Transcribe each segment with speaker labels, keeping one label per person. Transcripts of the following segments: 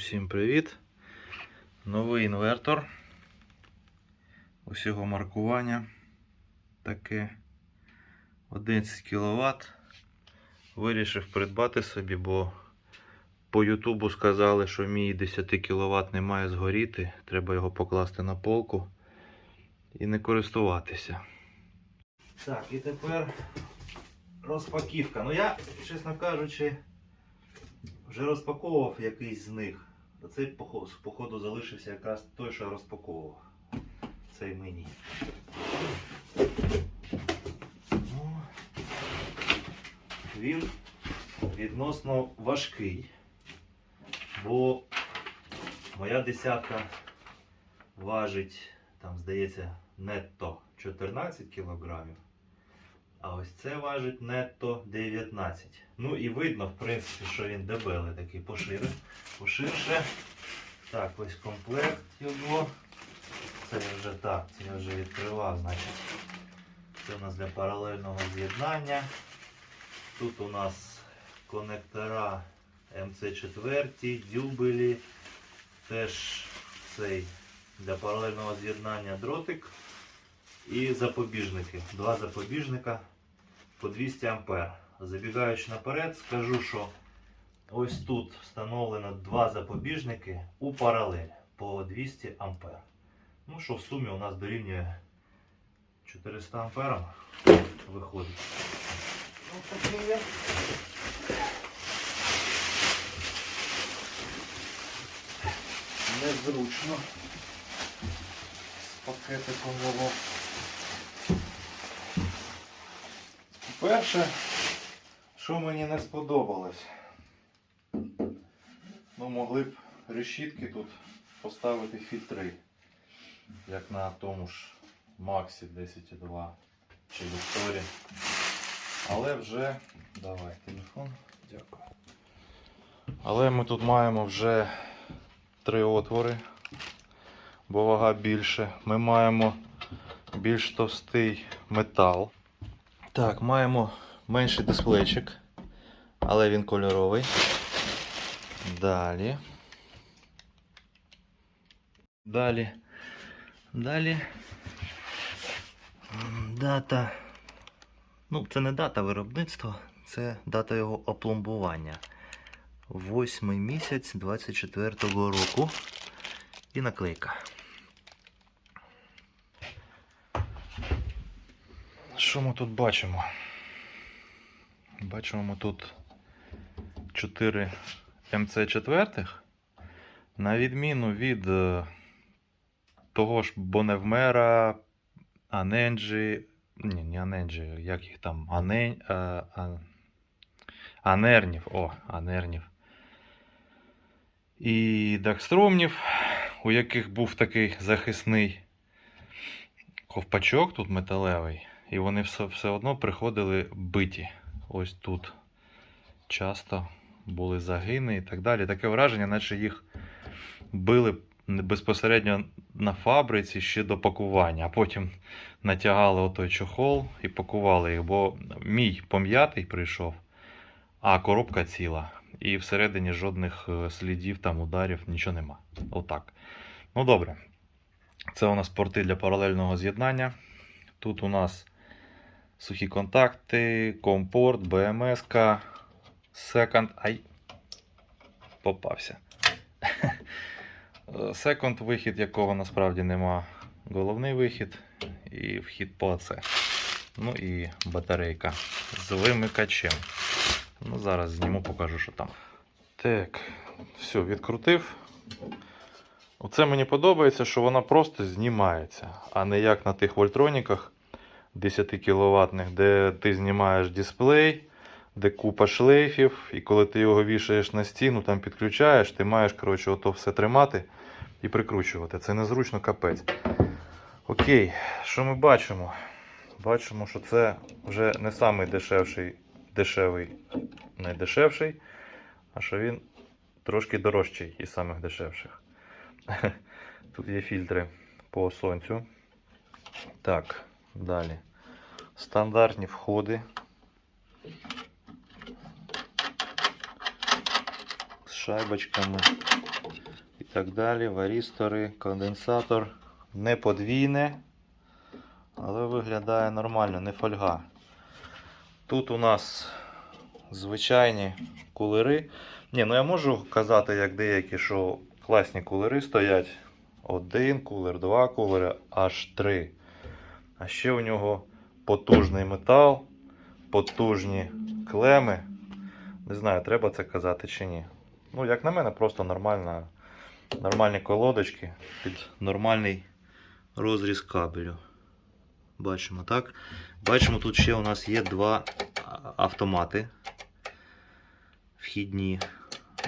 Speaker 1: Усім привіт! Новий інвертор. Усього маркування таке 11 кВт. Вирішив придбати собі, бо по Ютубу сказали, що мій 10 кВт не має згоріти. Треба його покласти на полку і не користуватися. Так, і тепер розпаківка. Ну я, чесно кажучи, вже розпаковував якийсь з них. А цей походу, залишився якраз той, що розпаковував. Цей мені. Ну, він відносно важкий. Бо моя десятка важить, там, здається, нетто 14 кілограмів. А ось це важить нетто 19. Ну і видно, в принципі, що він дебелий такий пошире, поширше. Так, ось комплект його. Це вже так, це я вже відкривав, значить. Це у нас для паралельного з'єднання. Тут у нас конектора МЦ4, дюбелі. Теж цей для паралельного з'єднання дротик. І запобіжники. Два запобіжника по 200 А. Забігаючи наперед, скажу, що ось тут встановлено два запобіжники у паралель по 200 А. Ну, що в сумі у нас дорівнює 400 А виходить. Ось такий він. Незручно з пакетиком його. Перше, що мені не сподобалось, ну могли б решітки тут поставити фільтри, як на тому ж Максі 10.2 чи Вікторі. Але вже... Давай телефон, дякую. Але ми тут маємо вже три отвори, бо вага більше. Ми маємо більш товстий метал. Так, маємо менший дисплейчик, але він кольоровий. Далі. Далі. Далі. Дата. Ну, це не дата виробництва, це дата його опломбування. Восьмий місяць 24-го року. І наклейка. Що ми тут бачимо? Бачимо ми тут 4 МЦ4. На відміну від е, того ж Боневмера, Аненджі. Ні, не Аненджі, як їх там? Ане, а, а, Анернів. О, Анернів. І Дакстромнів, у яких був такий захисний ковпачок тут металевий. І вони все, все одно приходили биті. Ось тут часто були загини і так далі. Таке враження, наче їх били безпосередньо на фабриці ще до пакування, а потім натягали отой чохол і пакували їх, бо мій пом'ятий прийшов, а коробка ціла. І всередині жодних е, слідів, там ударів, нічого нема. Отак. Ну добре. Це у нас порти для паралельного з'єднання. Тут у нас сухі контакти, компорт, БМС, секонд. Ай. Попався. Секонд вихід, якого насправді нема. Головний вихід і вхід по АЦ. Ну і батарейка з вимикачем. Ну, зараз зніму, покажу, що там. Так, все, відкрутив. Оце мені подобається, що вона просто знімається, а не як на тих вольтроніках 10 кВт, де ти знімаєш дисплей, де купа шлейфів, і коли ти його вішаєш на стіну, там підключаєш, ти маєш коротше, ото все тримати і прикручувати. Це незручно капець. Окей, що ми бачимо? Бачимо, що це вже не самий дешевший, дешевий, найдешевший, а що він трошки дорожчий із самих дешевших. Тут є фільтри по сонцю. Так, далі. Стандартні входи. шайбочками і так далі. Варістори, конденсатор. Не подвійне, але виглядає нормально, не фольга. Тут у нас звичайні кулери. Ні, ну я можу казати, як деякі, що класні кулери стоять. Один кулер, два кулери, аж три. А ще у нього потужний метал, потужні клеми. Не знаю, треба це казати чи ні. Ну, як на мене, просто нормальна, нормальні колодочки під нормальний розріз кабелю. Бачимо, так? Бачимо, тут ще у нас є два автомати вхідні.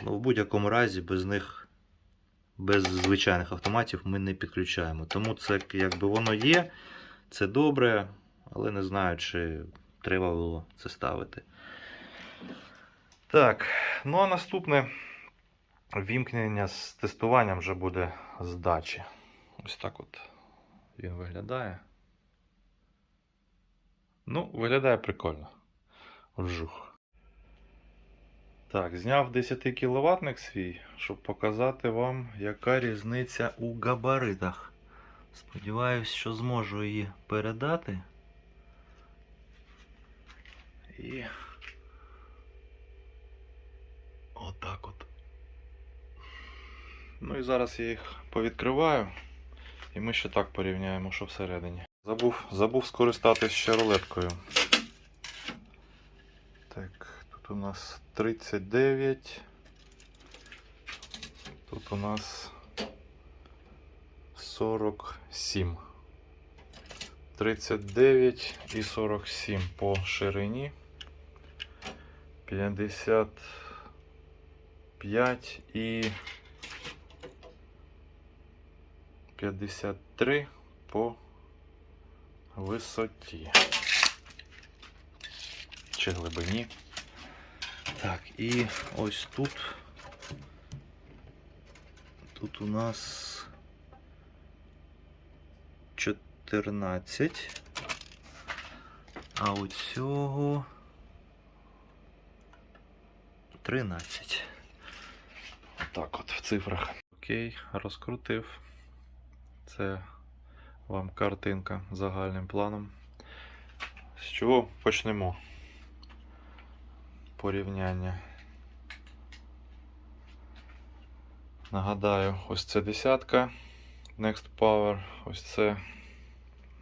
Speaker 1: Ну, в будь-якому разі без них, без звичайних автоматів ми не підключаємо. Тому це якби воно є, це добре, але не знаю, чи треба було це ставити. Так, ну а наступне вімкнення з тестуванням вже буде з дачі. Ось так от він виглядає. Ну, виглядає прикольно. Вжух. Так, зняв 10 кВт свій, щоб показати вам, яка різниця у габаритах. Сподіваюсь, що зможу її передати. І отак от. Ну і зараз я їх повідкриваю. І ми ще так порівняємо, що всередині. Забув, забув скористатись ще рулеткою. Так, тут у нас 39. Тут у нас 47. 39 і 47 по ширині. 55 і 53 по висоті. Чи глибині. Так, і ось тут. Тут у нас 14. А у цього 13. Отак от в цифрах. Окей, розкрутив. Це вам картинка загальним планом. З чого почнемо? Порівняння. Нагадаю, ось це десятка Next Power, ось це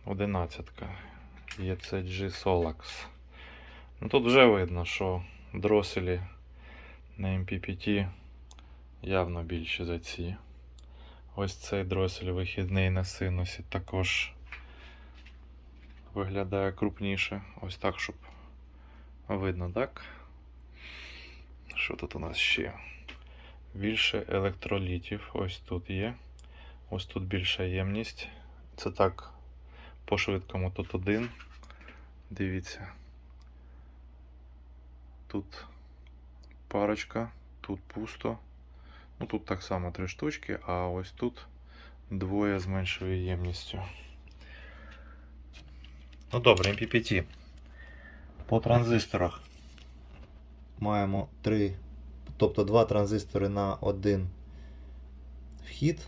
Speaker 1: одинадцятка. ECG Solax. Ну, тут вже видно, що дроселі на MPPT явно більші за ці. Ось цей дросель вихідний на синусі також виглядає крупніше. Ось так, щоб видно, так? Що тут у нас ще? Більше електролітів. Ось тут є. Ось тут більша ємність. Це так по швидкому тут один. Дивіться. Тут парочка, тут пусто. Ну тут так само три штучки, а ось тут двоє з меншою ємністю. Ну добре, MPPT. По транзисторах маємо три, тобто два транзистори на один вхід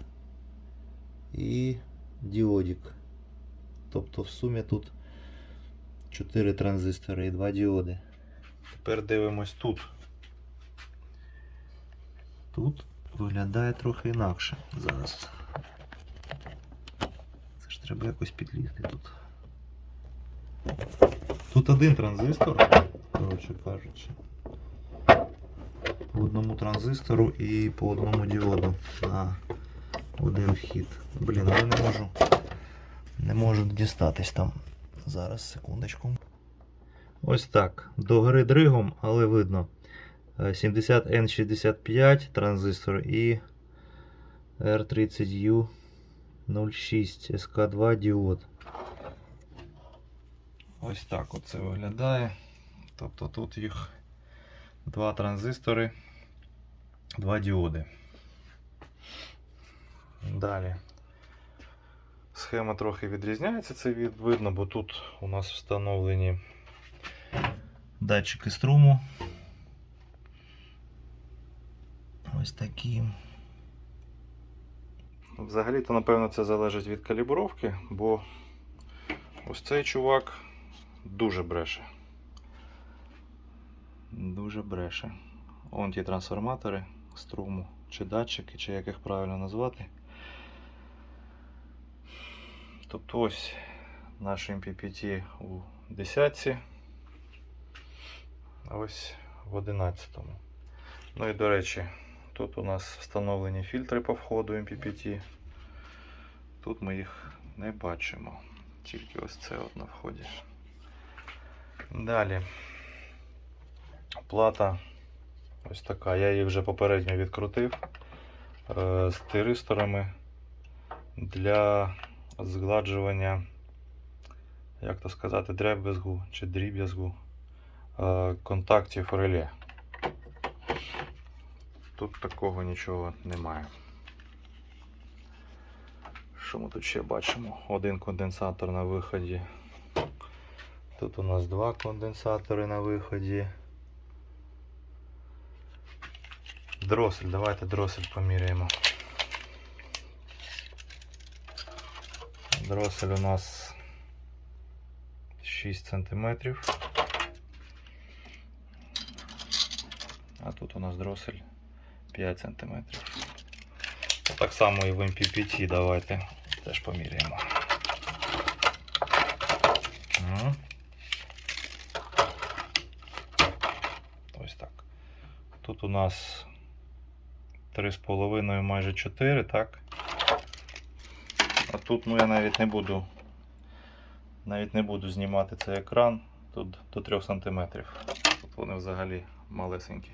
Speaker 1: і діодик. Тобто в сумі тут 4 транзистори і 2 діоди. Тепер дивимось тут. Тут виглядає трохи інакше зараз. Це ж треба якось підлізти тут. Тут один транзистор, коротше кажучи. По одному транзистору і по одному діоду на один вхід. Блін, але не можу. Не можу дістатись там. Зараз, секундочку. Ось так. Догори дригом, але видно. Е, 70N65 транзистор і R30U06 SK2 діод. Ось так оце виглядає. Тобто тут їх два транзистори, два діоди. Далі. Схема трохи відрізняється, це видно, бо тут у нас встановлені датчики струму. ось такі. Взагалі-то, напевно, це залежить від калібровки, бо ось цей чувак дуже бреше. Дуже бреше. Вон ті трансформатори струму, чи датчики, чи як їх правильно назвати. Тобто ось наш MPPT у 10, а ось в 11. Ну і до речі, тут у нас встановлені фільтри по входу MPPT. Тут ми їх не бачимо. Тільки ось це от на вході. Далі. Плата ось така. Я її вже попередньо відкрутив е, з тиристорами для згладжування, як то сказати, дребезгу чи дріб'язгу е, контактів реле. Тут такого нічого немає. Що ми тут ще бачимо? Один конденсатор на виході. Тут у нас два конденсатори на виході. Дросель, давайте дросель поміряємо. Дросель у нас 6 сантиметрів. А тут у нас дросель 5 сантиметрів. Так само і в MPPT давайте теж поміряємо. Ось так. Тут у нас 3,5 майже 4, так? А тут ну я навіть не буду навіть не буду знімати цей екран. Тут до 3 см. Тут вони взагалі малесенькі.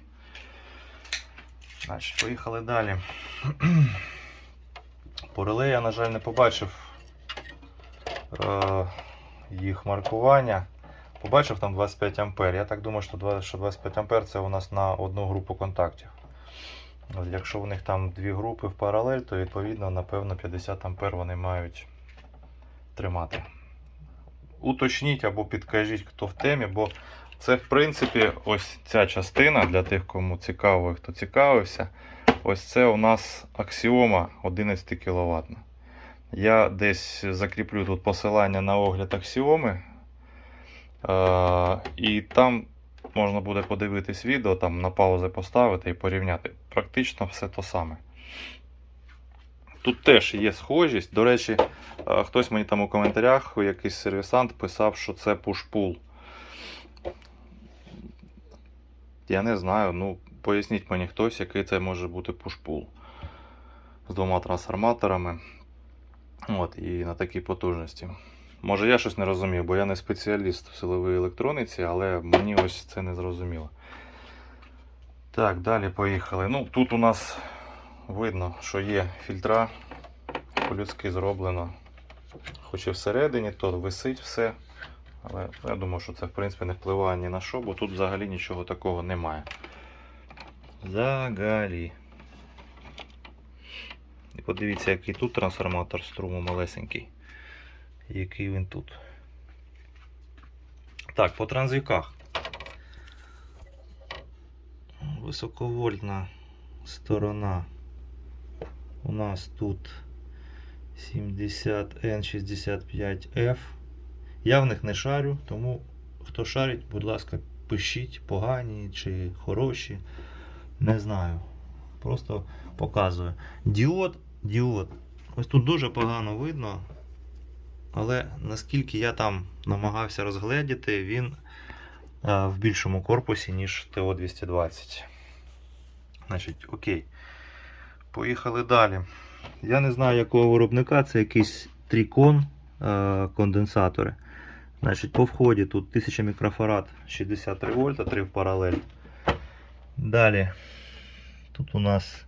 Speaker 1: Значить, поїхали далі. По реле я, на жаль, не побачив е, їх маркування. Побачив там 25 ампер. Я так думаю, що 25 ампер це у нас на одну групу контактів. Якщо в них там дві групи в паралель, то відповідно, напевно, 50 ампер вони мають тримати. Уточніть або підкажіть, хто в темі, бо це, в принципі, ось ця частина для тих, кому цікаво хто цікавився. Ось це у нас аксіома 11 кВт. Я десь закріплю тут посилання на огляд аксіоми. Е, і там можна буде подивитись відео, там на паузи поставити і порівняти. Практично все то саме. Тут теж є схожість. До речі, е, хтось мені там у коментарях, якийсь сервісант писав, що це push-pull. Я не знаю, ну поясніть мені хтось, який це може бути push-pull. З двома трансформаторами. От, і на такій потужності. Може я щось не розумів, бо я не спеціаліст в силовій електрониці, але мені ось це не зрозуміло. Так, далі поїхали. Ну, тут у нас видно, що є фільтра, по-людськи зроблено. Хоч і всередині, то висить все. Але я думаю, що це в принципі не впливає ні на що, бо тут взагалі нічого такого немає. Взагалі. І подивіться, який тут трансформатор струму малесенький. Який він тут. Так, по транзвіках. Високовольтна сторона. У нас тут 70N65F. Я в них не шарю, тому хто шарить, будь ласка, пишіть, погані чи хороші. Не знаю. Просто показую. Діод, діод. Ось тут дуже погано видно. Але наскільки я там намагався розгледіти, він в більшому корпусі, ніж ТО-220. Значить, окей. Поїхали далі. Я не знаю, якого виробника, це якийсь трікон конденсатори. Значить, по вході тут 1000 мікрофарад 63 вольта, 3 в паралель. Далі. Тут у нас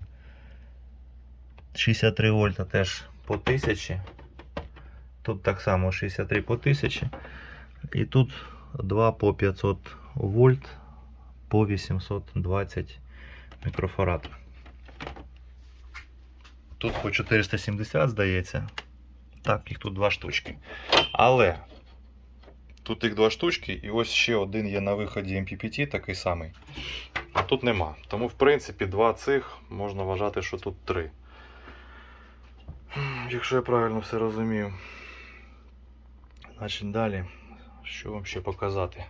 Speaker 1: 63 вольта теж по 1000. Тут так само 63 по 1000. І тут 2 по 500 вольт по 820 мікрофарад. Тут по 470, здається. Так, їх тут два штучки. Але тут їх два штучки, і ось ще один є на виході MPPT, такий самий.
Speaker 2: А тут нема. Тому, в принципі, два цих можна вважати, що тут три. Якщо я правильно все розумію. Значить далі. Що вам ще показати?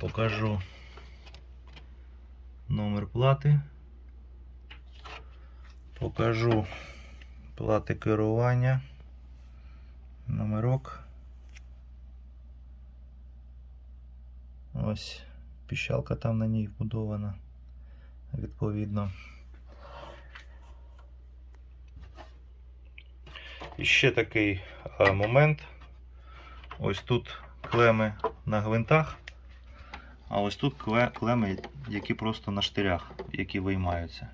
Speaker 1: Покажу номер плати. Покажу плати керування. Номерок. Ось піщалка там на ній вбудована. Відповідно. І ще такий е, момент. Ось тут клеми на гвинтах. А ось тут клеми, які просто на штирях, які виймаються.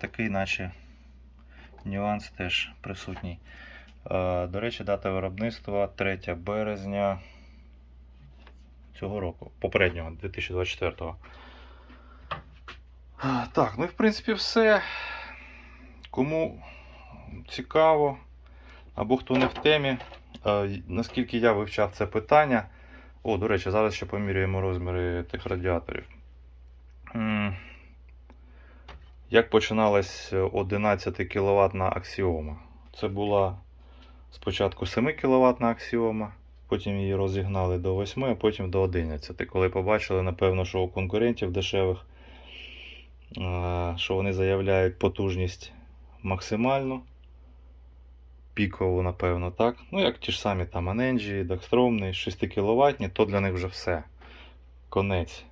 Speaker 1: Такий, наче нюанс теж присутній. Е, До речі, дата виробництва 3 березня цього року, попереднього, 2024. А, Так, ну і в принципі все. Кому цікаво, або хто не в темі, наскільки я вивчав це питання. О, до речі, зараз ще поміряємо розміри тих радіаторів. Як починалась 11 кВт аксіома? Це була спочатку 7 кВт аксіома, потім її розігнали до 8, а потім до 11. Коли побачили, напевно, що у конкурентів дешевих, що вони заявляють потужність максимальну, пікову, напевно, так. Ну, як ті ж самі там Anenji, Дакстромний, 6 кВт, то для них вже все. Конець.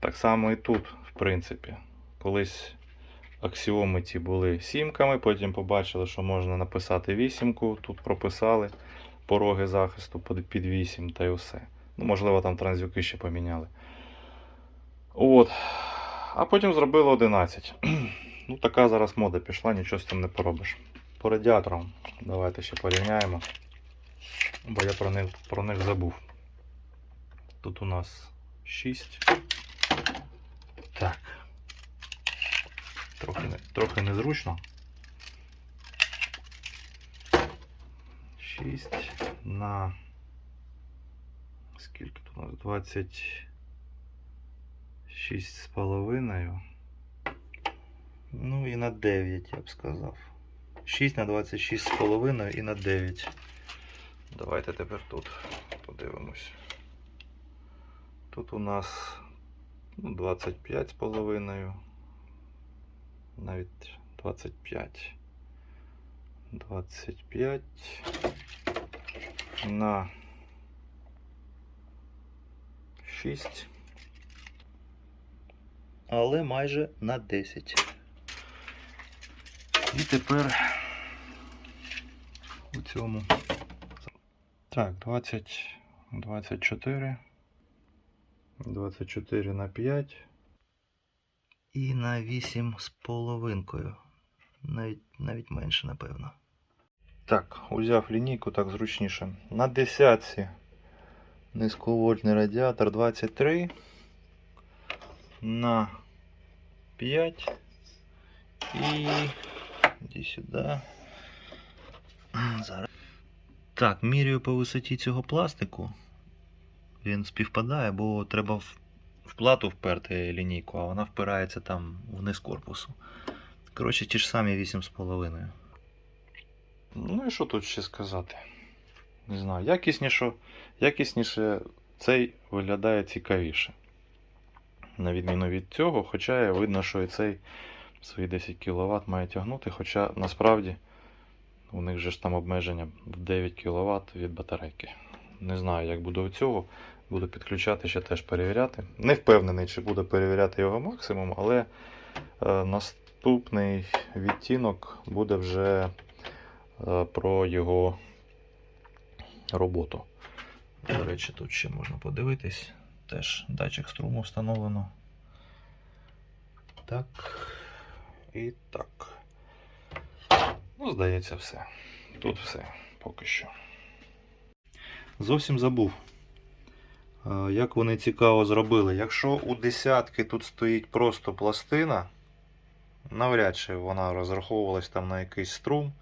Speaker 1: Так само і тут, в принципі. Колись аксіоми ті були сімками, потім побачили, що можна написати вісімку, тут прописали пороги захисту під 8 та й усе. Ну, можливо, там транзюки ще поміняли. От. А потім зробили 11. ну, така зараз мода пішла, нічого з цим не поробиш. По радіаторам давайте ще порівняємо. Бо я про них, про них забув. Тут у нас 6. Так. Трохи, трохи незручно. 6 на. Скільки тут у нас? 26 з половиною. Ну і на 9, я б сказав. 6 на 26 з половиною і на 9. Давайте тепер тут подивимось. Тут у нас ну, 25 з половиною. Навіть 25. 25 на 6. Але майже на 10. І тепер цьому. Так, 20, 24. 24 на 5. І на 8 з половинкою. Навіть, навіть менше, напевно. Так, узяв лінійку так зручніше. На десятці низьковольтний радіатор 23. На 5. І іди сюди. Так, міряю по висоті цього пластику. Він співпадає, бо треба в плату вперти лінійку, а вона впирається там вниз корпусу. Коротше, ті ж самі 8,5.
Speaker 2: Ну і що тут ще сказати? Не знаю, якісніше, якісніше цей виглядає цікавіше. На відміну від цього, хоча видно, що і цей свої 10 кВт має тягнути, хоча насправді у них же ж там обмеження в 9 кВт від батарейки. Не знаю, як буде у цього. Буду підключати, ще теж перевіряти. Не впевнений, чи буду перевіряти його максимум, але е, наступний відтінок буде вже е, про його роботу.
Speaker 1: До речі, тут ще можна подивитись. Теж датчик струму встановлено. Так. І так.
Speaker 2: Ну, здається, все. Тут все поки що.
Speaker 1: Зовсім забув. Е, Як вони цікаво зробили. Якщо у десятки тут стоїть просто пластина, навряд чи вона розраховувалась там на якийсь струм.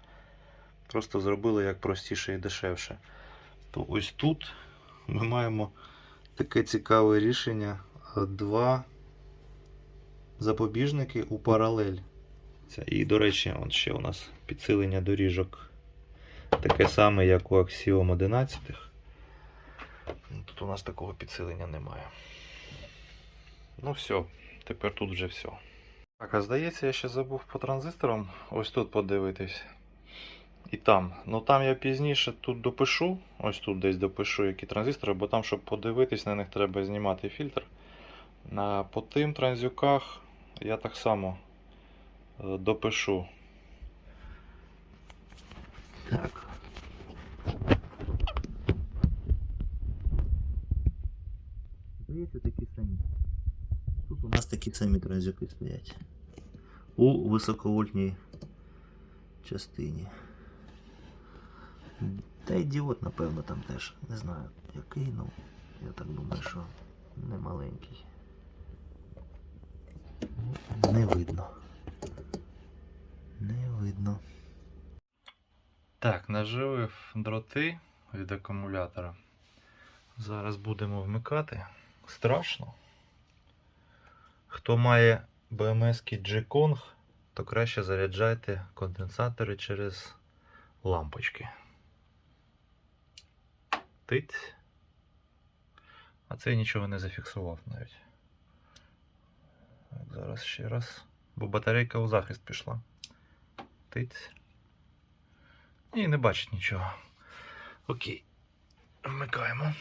Speaker 1: Просто зробили як простіше і дешевше. То ось тут ми маємо таке цікаве рішення. два запобіжники у паралель. Це, і, до речі, от ще у нас підсилення доріжок таке саме, як у Axiom 11. Тут у нас такого підсилення немає.
Speaker 2: Ну все, тепер тут вже все. Так, а здається, я ще забув по транзисторам ось тут подивитись. І там. Ну там я пізніше тут допишу, ось тут десь допишу які транзистори, бо там, щоб подивитись, на них треба знімати фільтр. А по тим транзюках я так само допишу.
Speaker 1: Так. Здається, такі самі. Тут у нас такі самі транзюки стоять. У високовольтній частині. Та й діод, напевно, там теж. Не знаю який, ну я так думаю, що не маленький. Не видно. Не видно.
Speaker 2: Так, наживив дроти від акумулятора. Зараз будемо вмикати. Страшно. Хто має BMS G-Kong, то краще заряджайте конденсатори через лампочки. Тиць. А це нічого не зафіксував навіть. Зараз ще раз. Бо батарейка у захист пішла. Тиць. Ні, не бачить нічого. Окей. Вмикаємо.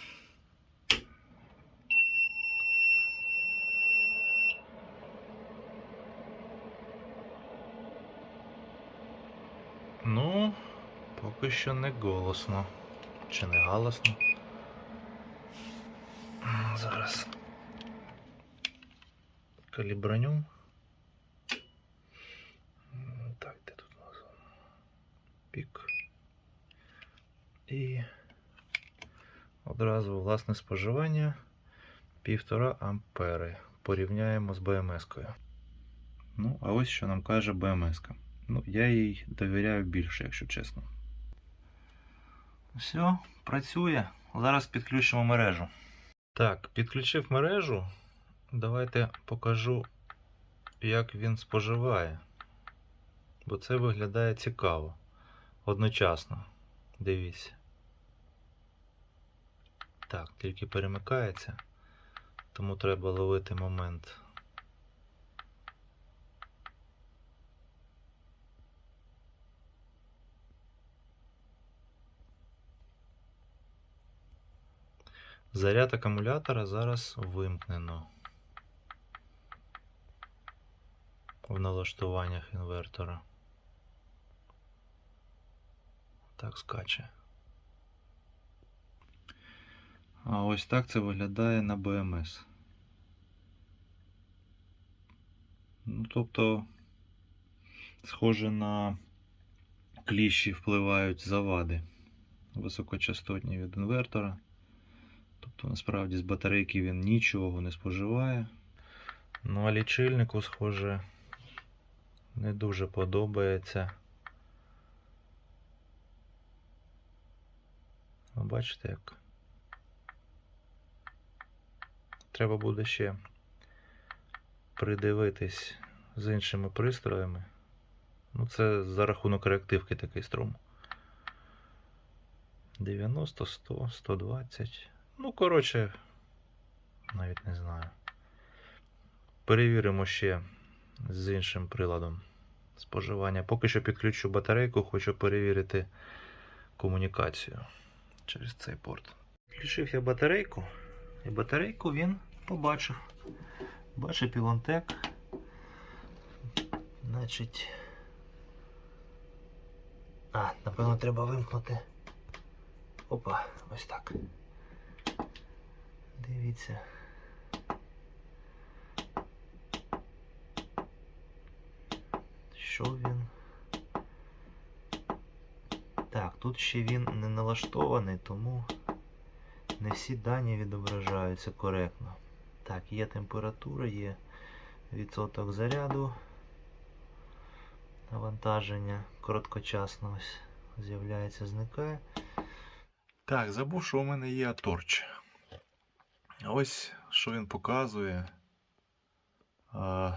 Speaker 2: Ну, поки що не голосно. Чи не галасно. Зараз. Калібраню. М, Так, де тут у нас? Пік. І одразу власне споживання 1,5 ампери. Порівняємо з БМС-кою. Ну, а ось що нам каже БМС-ка. Ну, я їй довіряю більше, якщо чесно. Все, працює. Зараз підключимо мережу. Так, підключив мережу. Давайте покажу, як він споживає. Бо це виглядає цікаво. Одночасно. Дивіться. Так, тільки перемикається. Тому треба ловити момент. Заряд акумулятора зараз вимкнено в налаштуваннях інвертора. Так скаче. А ось так це виглядає на BMS. Ну, тобто, схоже на кліщі впливають завади високочастотні від інвертора. Тобто, насправді з батарейки він нічого не споживає. Ну, а лічильнику, схоже, не дуже подобається. Бачите, як треба буде ще придивитись з іншими пристроями. Ну, це за рахунок реактивки такий струм. 90, 100, 120. Ну, коротше, навіть не знаю. Перевіримо ще з іншим приладом споживання. Поки що підключу батарейку, хочу перевірити комунікацію через цей порт. Включив я батарейку, і батарейку він побачив. Бачив Пілонтек. Значить. А, напевно, треба вимкнути. Опа, ось так. Дивіться. Що він? Так, тут ще він не налаштований, тому не всі дані відображаються коректно. Так, є температура, є відсоток заряду, навантаження короткочасно ось з'являється, зникає. Так, забув, що у мене є торч. Ось що він показує. А,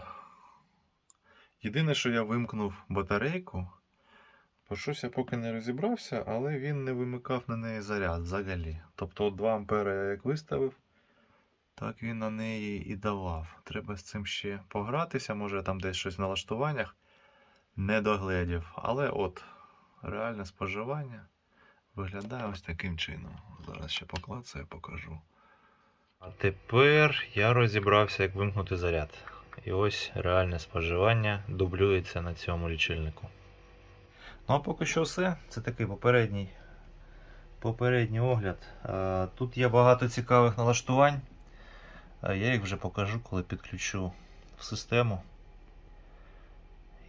Speaker 2: Єдине, що я вимкнув батарейку, бо щось я поки не розібрався, але він не вимикав на неї заряд взагалі. Тобто 2 ампера я як виставив, так він на неї і давав. Треба з цим ще погратися, може там десь щось в налаштуваннях не догледів. Але от реальне споживання виглядає ось таким чином. Зараз ще поклацаю, покажу.
Speaker 1: А тепер я розібрався, як вимкнути заряд. І ось реальне споживання дублюється на цьому лічильнику. Ну а поки що все. Це такий попередній, попередній огляд. Е, Тут є багато цікавих налаштувань. Е, Я їх вже покажу, коли підключу в систему.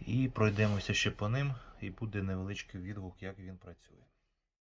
Speaker 1: І пройдемося ще по ним, і буде невеличкий відгук, як він працює.